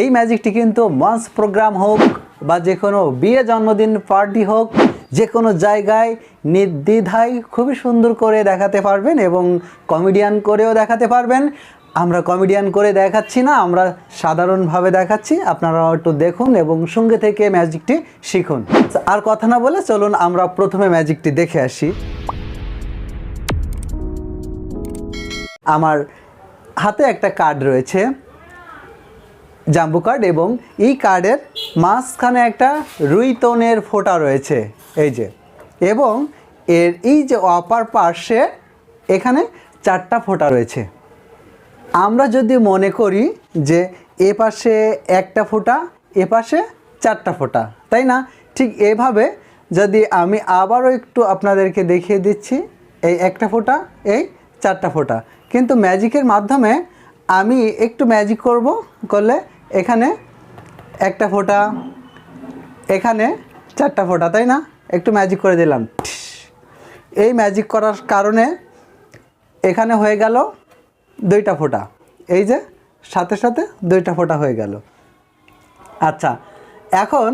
এই ম্যাজিকটি কিন্তু মঞ্চ প্রোগ্রাম হোক বা যে কোনো বিয়ে, জন্মদিন, পার্টি হোক, যে কোনো জায়গায় নির্দ্বিধায় খুবই সুন্দর করে দেখাতে পারবেন এবং কমেডিয়ান করেও দেখাতে পারবেন। আমরা কমেডিয়ান করে দেখাচ্ছি না, আমরা সাধারণভাবে দেখাচ্ছি। আপনারা একটু দেখুন এবং সঙ্গে থেকে ম্যাজিকটি শিখুন। আর কথা না বলে চলুন, আমরা প্রথমে ম্যাজিকটি দেখে আসি। আমার হাতে একটা কার্ড রয়েছে। জাম্বু কার্ড এবং এই কার্ডের মাঝখানে একটা রুইতনের ফোঁটা রয়েছে, এই যে। এবং এর এই যে অপার পার্শ্বে এখানে চারটা ফোঁটা রয়েছে। আমরা যদি মনে করি যে এ পাশে একটা ফোঁটা, এ পাশে চারটা ফোঁটা, তাই না? ঠিক এভাবে যদি আমি আবারও একটু আপনাদেরকে দেখিয়ে দিচ্ছি, এই একটা ফোঁটা, এই চারটা ফোঁটা। কিন্তু ম্যাজিকের মাধ্যমে আমি একটু ম্যাজিক করব করলে এখানে একটা ফোঁটা, এখানে চারটা ফোঁটা, তাই না? একটু ম্যাজিক করে দিলাম। এই ম্যাজিক করার কারণে এখানে হয়ে গেল দুইটা ফোঁটা। এই যে, সাথে সাথে দুইটা ফোঁটা হয়ে গেল। আচ্ছা এখন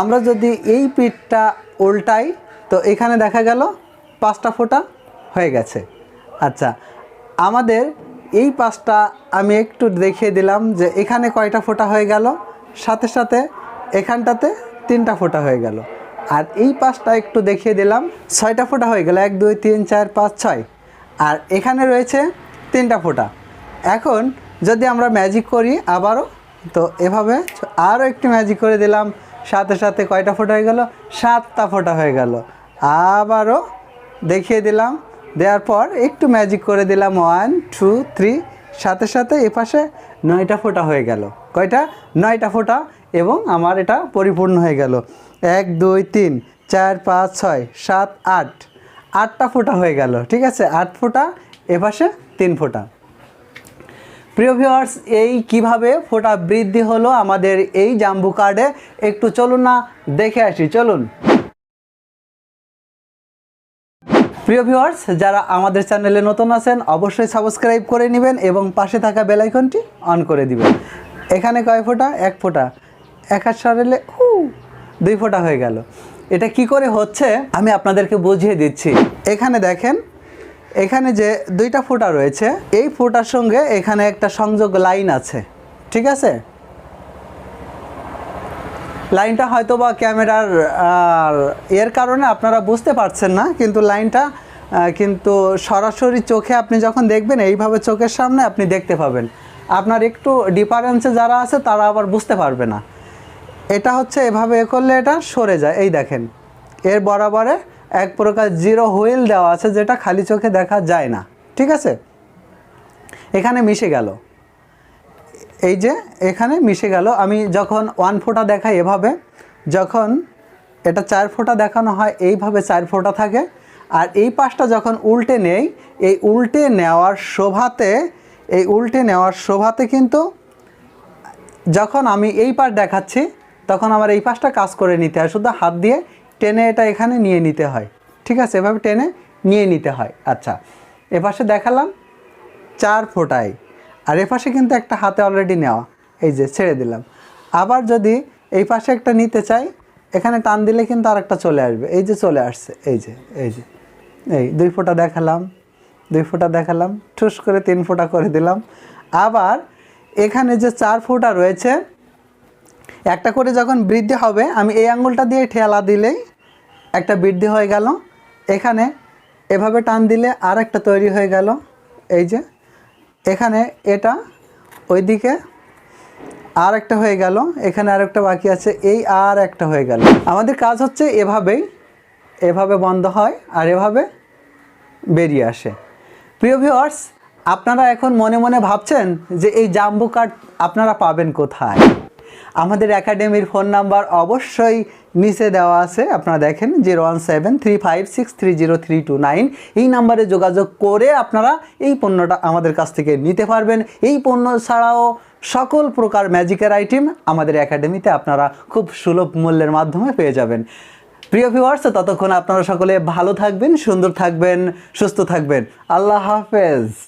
আমরা যদি এই পিঠটা উল্টাই, তো এখানে দেখা গেল পাঁচটা ফোঁটা হয়ে গেছে। আচ্ছা আমাদের এই পাঁচটা আমি একটু দেখিয়ে দিলাম যে এখানে কয়টা ফোঁটা হয়ে গেল, সাথে সাথে এখানটাতে তিনটা ফোঁটা হয়ে গেল। আর এই পাঁচটা একটু দেখিয়ে দিলাম, ছয়টা ফোঁটা হয়ে গেল, এক, দুই, তিন, চার, পাঁচ, ছয়। আর এখানে রয়েছে তিনটা ফোঁটা। এখন যদি আমরা ম্যাজিক করি আবারও, তো এভাবে আরও একটু ম্যাজিক করে দিলাম, সাথে সাথে কয়টা ফোঁটা হয়ে গেল, সাতটা ফোঁটা হয়ে গেল। আবারও দেখিয়ে দিলাম দেওয়ার পর একটু ম্যাজিক করে দিলাম ওয়ান টু থ্রি সাথে সাথে এ পাশে নয়টা ফোঁটা হয়ে গেল। কয়টা? নয়টা ফোঁটা এবং আমার এটা পরিপূর্ণ হয়ে গেল। এক, দুই, তিন, চার, পাঁচ, ছয়, সাত, আট। আটটা ফোঁটা হয়ে গেল, ঠিক আছে? আট ফোঁটা এ পাশে তিন ফোঁটা। প্রিয় ভিউয়ার্স এই কীভাবে ফোটা বৃদ্ধি হলো আমাদের এই জাম্বু কার্ডে একটু চলুন না, দেখে আসি। চলুন। প্রিয় ভিউয়ার্স যারা আমাদের চ্যানেলে নতুন আছেন, অবশ্যই সাবস্ক্রাইব করে নেবেন এবং পাশে থাকা বেল আইকনটি অন করে দিবেন। এখানে কয় ফোঁটা? এক ফোঁটা। এক হাত সরালে দুই ফোঁটা হয়ে গেল। এটা কি করে হচ্ছে? আমি আপনাদেরকে বুঝিয়ে দিচ্ছি। এখানে দেখেন, এখানে যে দুইটা ফোঁটা রয়েছে, এই ফোঁটার সঙ্গে এখানে একটা সংযোগ লাইন আছে। ঠিক আছে? লাইনটা হয়তো বা ক্যামেরার এর কারণে আপনারা বুঝতে পারছেন না, কিন্তু লাইনটা কিন্তু সরাসরি চোখে আপনি যখন দেখবেন, এইভাবে চোখের সামনে আপনি দেখতে পাবেন। আপনার একটু ডিফারেন্সে যারা আছে, তারা আবার বুঝতে পারবে না। এটা হচ্ছে এভাবে এ করলে এটা সরে যায়। এই দেখেন, এর বরাবরে এক প্রকার জিরো হুইল দেওয়া আছে, যেটা খালি চোখে দেখা যায় না। ঠিক আছে? এখানে মিশে গেল। এই যে এখানে মিশে গেল। আমি যখন ওয়ান ফোঁটা দেখাই এভাবে, যখন এটা চার ফোঁটা দেখানো হয়, এইভাবে চার ফোঁটা থাকে। আর এই পাশটা যখন উল্টে নেই, এই উল্টে নেওয়ার শোভাতে, এই উল্টে নেওয়ার শোভাতে কিন্তু যখন আমি এই পাশ দেখাচ্ছি, তখন আমার এই পাশটা কাজ করে নিতে হয়। শুধু হাত দিয়ে টেনে এটা এখানে নিয়ে নিতে হয়। ঠিক আছে? এভাবে টেনে নিয়ে নিতে হয়। আচ্ছা এ পাশে দেখালাম চার ফোঁটায়। আর এ পাশে কিন্তু একটা হাতে অলরেডি নেওয়া। এই যে, ছেড়ে দিলাম। আবার যদি এই পাশে একটা নিতে চাই, এখানে টান দিলে কিন্তু আর একটা চলে আসবে। এই যে চলে আসছে। এই যে এই যে, এই দুই ফোঁটা দেখালাম। দুই ফোঁটা দেখালাম। ঠুস করে তিন ফোঁটা করে দিলাম। আবার এখানে যে চার ফোঁটা রয়েছে, একটা করে যখন বৃদ্ধি হবে, আমি এই আঙুলটা দিয়ে ঠেলা দিলেই একটা বৃদ্ধি হয়ে গেল। এখানে এভাবে টান দিলে আর একটা তৈরি হয়ে গেল। এই যে এখানে এটা, ওইদিকে আর একটা হয়ে গেল, এখানে আর একটা বাকি আছে, এই আর একটা হয়ে গেল। আমাদের কাজ হচ্ছে এভাবেই, এভাবে বন্ধ হয় আর এভাবে বেরিয়ে আসে। প্রিয় ভিওয়ার্স আপনারা এখন মনে মনে ভাবছেন যে এই জাম্বু কার্ড আপনারা পাবেন কোথায়? আমাদের একাডেমির ফোন নাম্বার অবশ্যই নিচে দেওয়া আছে, আপনারা দেখেন, zero one seven three five six three zero three two nine. এই নাম্বারে যোগাযোগ করে আপনারা এই পণ্যটা আমাদের কাছ থেকে নিতে পারবেন। এই পণ্য ছাড়াও সকল প্রকার ম্যাজিকের আইটেম আমাদের একাডেমিতে আপনারা খুব সুলভ মূল্যের মাধ্যমে পেয়ে যাবেন। প্রিয় ভিউয়ার্স ততক্ষণ আপনারা সকলে ভালো থাকবেন, সুন্দর থাকবেন, সুস্থ থাকবেন। আল্লাহ হাফেজ।